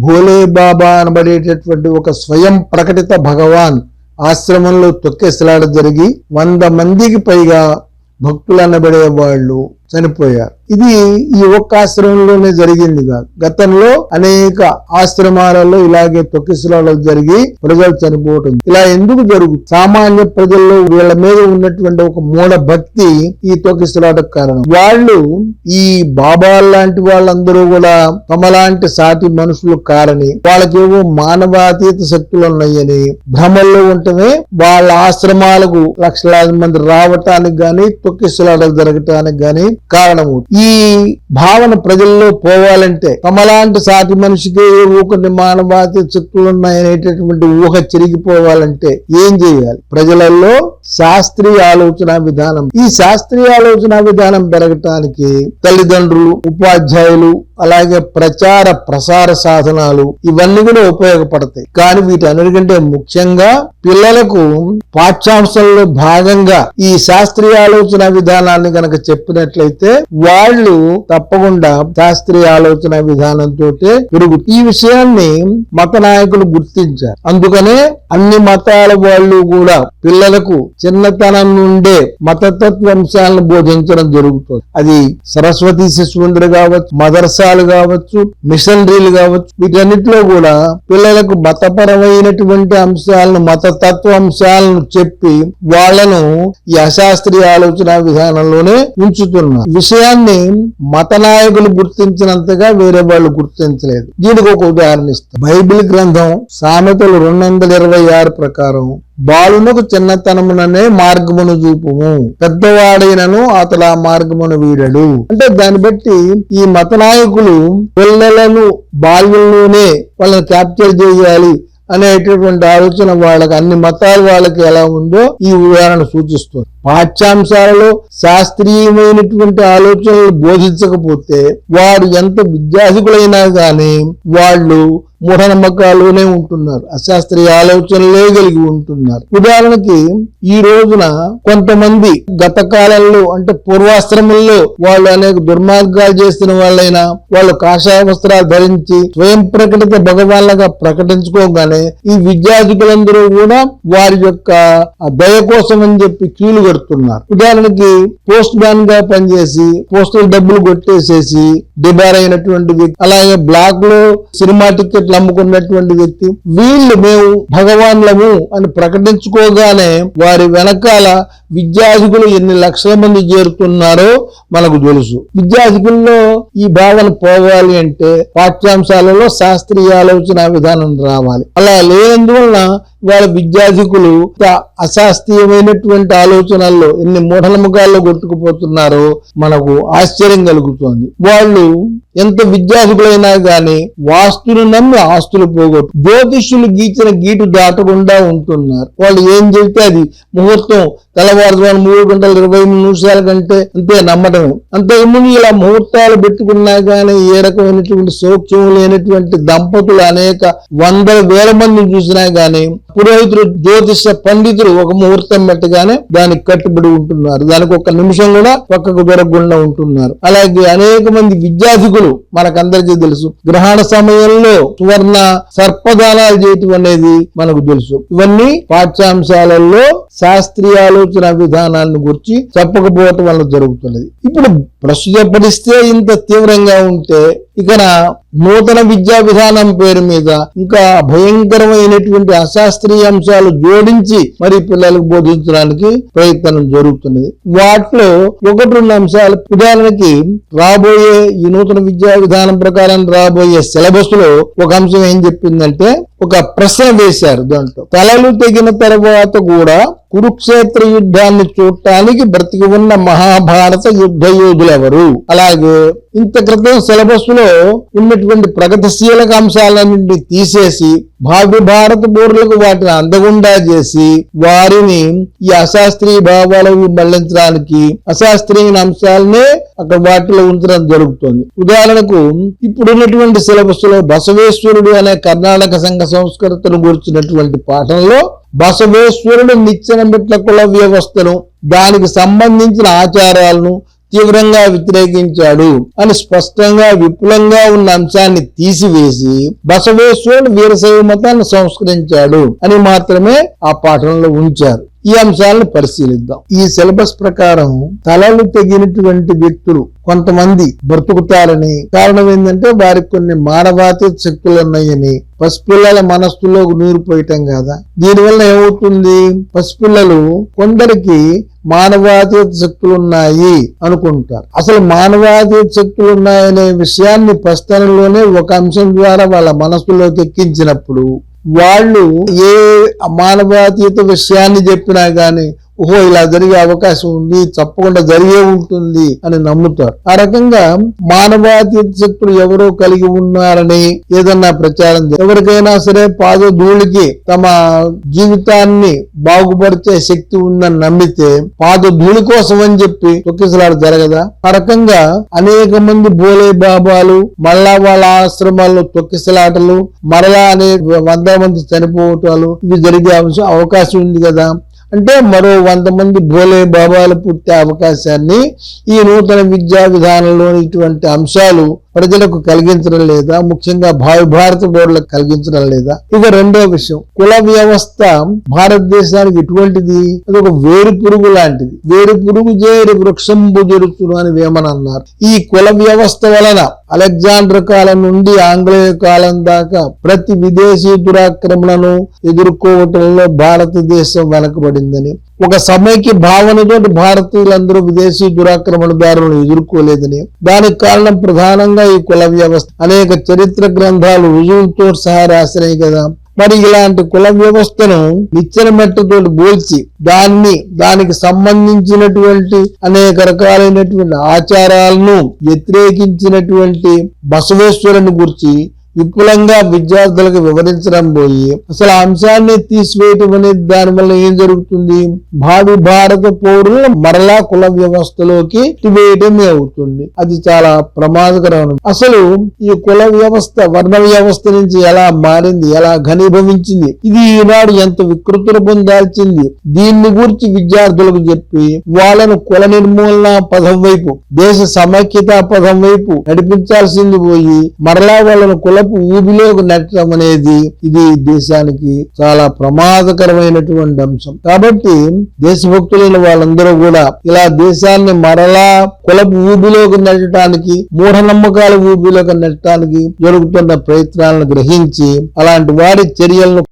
భోలే బాబా అనబడేటటువంటి ఒక స్వయం ప్రకటిత భగవాన్ ఆశ్రమంలో తొక్కేసలాడ జరిగి వంద మందికి పైగా భక్తులు అనబడే వాళ్ళు చనిపోయారు. ఇది ఈ ఒక్క ఆశ్రమంలోనే జరిగింది కాదు. గతంలో అనేక ఆశ్రమాలలో ఇలాగే తొక్కిసలాడలు జరిగి ప్రజలు చనిపోవటం. ఇలా ఎందుకు జరుగుతుంది? సామాన్య ప్రజల్లో వీళ్ళ మీద ఉన్నటువంటి ఒక మూఢ భక్తి ఈ తొక్కిసలాటకు కారణం. వాళ్ళు ఈ బాబా లాంటి వాళ్ళందరూ కూడా తమలాంటి సాటి మనుషులు కారని వాళ్ళకేవో మానవాతీత శక్తులు ఉన్నాయని భ్రమల్లో ఉండటమే వాళ్ళ ఆశ్రమాలకు లక్షలాది మంది రావటానికి గాని తొక్కిసలాటలు జరగటానికి గాని కారణము. ఈ భావన ప్రజల్లో పోవాలంటే తమలాంటి సాటి మనిషికి ఊకటి మానవాతి చుట్టూ ఉన్నాయనేటటువంటి ఊహ చెరిగిపోవాలంటే ఏం చేయాలి? ప్రజలలో శాస్త్రీయ ఆలోచన విధానం. ఈ శాస్త్రీయ ఆలోచన విధానం పెరగటానికి తల్లిదండ్రులు ఉపాధ్యాయులు అలాగే ప్రచార ప్రసార సాధనాలు ఇవన్నీ కూడా ఉపయోగపడతాయి. కానీ వీటన్నిటికంటే ముఖ్యంగా పిల్లలకు పాఠ్యాంశాల్లో భాగంగా ఈ శాస్త్రీయ ఆలోచన విధానాన్ని గనక చెప్పినట్లయితే వాళ్ళు తప్పకుండా శాస్త్రీయ ఆలోచన విధానంతో పెరుగు ఈ విషయాన్ని మత నాయకులు గుర్తించారు. అందుకనే అన్ని మతాల వాళ్ళు కూడా పిల్లలకు చిన్నతనం నుండే మతతత్వ అంశాలను బోధించడం జరుగుతుంది. అది సరస్వతి శిశువంతులు కావచ్చు సంఘాలు కావచ్చు మిషనరీలు కావచ్చు వీటన్నిటిలో కూడా పిల్లలకు మతపరమైనటువంటి అంశాలను మతతత్వ అంశాలను చెప్పి వాళ్ళను ఈ అశాస్త్రీయ ఆలోచన విధానంలోనే ఉంచుతున్నారు. విషయాన్ని మత నాయకులు గుర్తించినంతగా వేరే వాళ్ళు గుర్తించలేదు. దీనికి ఒక ఉదాహరణ ఇస్తాం బైబిల్ గ్రంథం సామెతలు రెండు వందల ఇరవై ఆరు ప్రకారం బాలునకు చిన్నతనముననే మార్గమును చూపుము. పెద్దవాడైనను అతడు ఆ మార్గమును వీడడు. అంటే దాన్ని బట్టి ఈ మత నాయకులు పిల్లలను బాల్యంలోనే వాళ్ళని క్యాప్చర్ చేయాలి అనేటటువంటి ఆలోచన వాళ్ళకి అన్ని మతాలు వాళ్ళకి ఎలా ఉందో ఈ ఉదాహరణ సూచిస్తుంది. పాఠ్యాంశాలలో శాస్త్రీయమైనటువంటి ఆలోచనలు బోధించకపోతే వారు ఎంత విద్యాధికులైనా కానీ వాళ్ళు మూఢనమ్మకాలునే ఉంటున్నారు. అశాస్త్రీయ ఆలోచనలే కలిగి ఉంటున్నారు. ఉదాహరణకి ఈ రోజున కొంతమంది గత కాలంలో అంటే పూర్వాశ్రమంలో వాళ్ళు అనేక దుర్మార్గాలు చేసిన వాళ్ళైనా వాళ్ళు కాషాయ వస్త్రాలు ధరించి స్వయం ప్రకటిత భగవాన్లుగా ప్రకటించుకోగానే ఈ విద్యార్థికులందరూ కూడా వారి యొక్క దయ కోసం అని చెప్పి కీలు పెడుతున్నారు. ఉదాహరణకి పోస్ట్ మ్యాన్గా పనిచేసి పోస్టల్ డబ్బులు కొట్టేసేసి డిబార్ అయినటువంటి వ్యక్తి అలాగే బ్లాక్లో సినిమా టికెట్లు అమ్ముకున్నటువంటి వ్యక్తి వీళ్ళు మేము భగవాన్లము అని ప్రకటించుకోగానే వారి వెనకాల విద్యార్థికులు ఎన్ని లక్షల మంది చేరుతున్నారో మనకు తెలుసు. విద్యార్థికుల్లో ఈ భావన పోవాలి అంటే పాఠ్యాంశాలలో శాస్త్రీయ ఆలోచన విధానం రావాలి. అలా లేనందువలన వాళ్ళ విద్యార్థికులు అశాస్త్రీయమైనటువంటి ఆలోచనల్లో ఎన్ని మూఢనమ్మకాల్లో కొట్టుకుపోతున్నారో మనకు ఆశ్చర్యం కలుగుతోంది. వాళ్ళు ఎంత విద్యాసుకులైనా గాని వాస్తులు నమ్మి ఆస్తులు పోగొట్టు జ్యోతిష్యులు గీచిన గీటు దాటకుండా ఉంటున్నారు. వాళ్ళు ఏం చెబితే అది ముహూర్తం తెల్లవారుజామున మూడు గంటల ఇరవై మూడు నిమిషాల కంటే అంతే నమ్మటమే అంతకుముందు ఇలా ముహూర్తాలు పెట్టుకున్నా గానీ ఏ రకమైనటువంటి సౌక్ష్యం లేనటువంటి దంపతులు అనేక వందల వేల మందిని చూసినా గానీ పురోహితులు జ్యోతిష పండితులు ఒక ముహూర్తం పెట్టగానే దానికి కట్టుబడి ఉంటున్నారు. దానికి ఒక నిమిషం కూడా పక్కకు దొరకకుండా ఉంటున్నారు. అలాగే అనేక మంది విద్యార్థికులు మనకందరికీ తెలుసు. గ్రహణ సమయంలో సువర్ణ సర్పదానాలు చేయటం అనేది మనకు తెలుసు. ఇవన్నీ పాఠ్యాంశాలలో శాస్త్రీయ ఆలోచన విధానాన్ని గురించి చెప్పకపోవటం వల్ల జరుగుతున్నది. ఇప్పుడు ప్రస్తుత పరిస్థితే ఇంత తీవ్రంగా ఉంటే ఇక్కడ నూతన విద్యా విధానం పేరు మీద ఇంకా భయంకరమైనటువంటి అశాస్త్రీయ అంశాలు జోడించి మరి పిల్లలకు బోధించడానికి ప్రయత్నం జరుగుతున్నది. వాటిలో ఒకటి రెండు అంశాలు ఉదాహరణకి రాబోయే ఈ నూతన విద్యా విధానం ప్రకారం రాబోయే సిలబస్లో ఒక అంశం ఏం చెప్పిందంటే ఒక ప్రశ్న వేశారు దాంట్లో. తలలు తెగిన తర్వాత కూడా కురుక్షేత్ర యుద్ధాన్ని చూడటానికి బ్రతికి ఉన్న మహాభారత యుద్ధ యోధులు ఎవరు అలాగే ఇంత క్రితం సిలబస్లో ఉన్నటువంటి ప్రగతిశీలక అంశాలన్నింటినీ తీసేసి భావి భారత పౌరులకు వాటిని అందగుండా చేసి వారిని ఈ అశాస్త్రీయ భావాలకు మళ్ళించడానికి అశాస్త్రీయ అంశాలనే అక్కడ వాటిలో ఉంచడం జరుగుతుంది. ఉదాహరణకు ఇప్పుడున్నటువంటి సిలబస్లో బసవేశ్వరుడు అనే కర్ణాటక సంఘ సంస్కృతను గురించినటువంటి పాఠంలో బసవేశ్వరుడు నిచ్చెన మెట్ల కుల వ్యవస్థను దానికి సంబంధించిన ఆచారాలను తీవ్రంగా వ్యతిరేకించాడు అని స్పష్టంగా విపులంగా ఉన్న అంశాన్ని తీసివేసి బసవేశ్వరుడు వీరశైవ మతాన్ని సంస్కరించాడు అని మాత్రమే ఆ పాఠంలో ఉంచారు. ఈ అంశాలను పరిశీలిద్దాం. ఈ సిలబస్ ప్రకారం తలలు తెగినటువంటి వ్యక్తులు కొంతమంది బ్రతుకుతారని కారణం ఏంటంటే వారికి కొన్ని మానవాతీత శక్తులు ఉన్నాయని పసిపిల్లల మనస్సులో నూరిపోయటం కదా? దీనివల్ల ఏమవుతుంది? పసిపిల్లలు కొందరికి మానవాతీత శక్తులు ఉన్నాయి అనుకుంటారు. అసలు మానవాతీత శక్తులు ఉన్నాయనే విషయాన్ని ప్రస్థానంలోనే ఒక అంశం ద్వారా వాళ్ళ మనస్సులోకి ఎక్కించినప్పుడు వాళ్ళు ఏ మానవాతీత విషయాన్ని చెప్పినా గాని ఓహో ఇలా జరిగే అవకాశం ఉంది తప్పకుండా జరిగే ఉంటుంది అని నమ్ముతారు. ఆ రకంగా మానవాతీత శక్తులు ఎవరో కలిగి ఉన్నారని ఏదన్నా ప్రచారం ఎవరికైనా సరే పాద ధూళికి తమ జీవితాన్ని బాగుపరిచే శక్తి ఉందని నమ్మితే పాద ధూళి కోసం అని చెప్పి తొక్కిసలాట జరగదా? ఆ రకంగా అనేక మంది బోలే బాబాలు మళ్ళా వాళ్ళ ఆశ్రమాల్లో తొక్కిసలాటలు మరలా అనే వంద మంది చనిపోవటాలు ఇవి జరిగే అంశం అవకాశం ఉంది కదా? అంటే మరో వంద మంది భోలే బాబాలు పుట్టే అవకాశాన్ని ఈ నూతన విద్యా విధానంలోని ఇటువంటి అంశాలు ప్రజలకు కలిగించడం లేదా ముఖ్యంగా భావి భారత బోర్డులకు కలిగించడం లేదా. ఇక రెండో విషయం కుల వ్యవస్థ భారతదేశానికి ఎటువంటిది అది ఒక వేరు పురుగు లాంటిది. వేరు పురుగు చేరి వృక్షంబు జరుచును అని వేమన అన్నారు. ఈ కుల వ్యవస్థ వలన అలెగ్జాండర్ కాలం నుండి ఆంగ్లేయ కాలం దాకా ప్రతి విదేశీ దురాక్రమణను ఎదుర్కోవటంలో భారతదేశం వెనకబడిందని ఒక సమైక్య భావనతో భారతీయులందరూ విదేశీ దురాక్రమణదారులను ఎదుర్కోలేదని దానికి కారణం ప్రధానంగా ఈ కుల వ్యవస్థ. అనేక చరిత్ర గ్రంథాలు రుజువులతో సహా రాసినాయి కదా. మరి ఇలాంటి కుల వ్యవస్థను నిచ్చెన మెట్టతో పోల్చి దాన్ని దానికి సంబంధించినటువంటి అనేక రకాలైనటువంటి ఆచారాలను వ్యతిరేకించినటువంటి బసవేశ్వరుని గురించి విపులంగా విద్యార్థులకు వివరించడం పోయి అసలు అంశాన్ని తీసివేయటం అనేది దాని వల్ల ఏం జరుగుతుంది? భావి భారత పౌరులు మరలా కుల వ్యవస్థలోకి వేయటమే అవుతుంది. అది చాలా ప్రమాదకరం అసలు ఈ కుల వ్యవస్థ వర్ణ వ్యవస్థ నుంచి ఎలా మారింది? ఎలా ఘనీభవించింది? ఇది ఈనాడు ఎంత వికృతులు పొందాల్సింది? దీన్ని గురించి విద్యార్థులకు చెప్పి వాళ్ళను కుల నిర్మూలన పదం వైపు దేశ సమైక్యత పదం వైపు నడిపించాల్సింది పోయి మరలా వాళ్ళను కుల కులపు ఊబిలోకి నెట్టడం అనేది ఇది దేశానికి చాలా ప్రమాదకరమైనటువంటి అంశం. కాబట్టి దేశభక్తులైన వాళ్ళందరూ కూడా ఇలా దేశాన్ని మరలా కులపు ఊబిలోకి నెట్టడానికి మూఢనమ్మకాల ఊబిలోకి నెట్టడానికి జరుగుతున్న ప్రయత్నాలను గ్రహించి అలాంటి వారి చర్యలను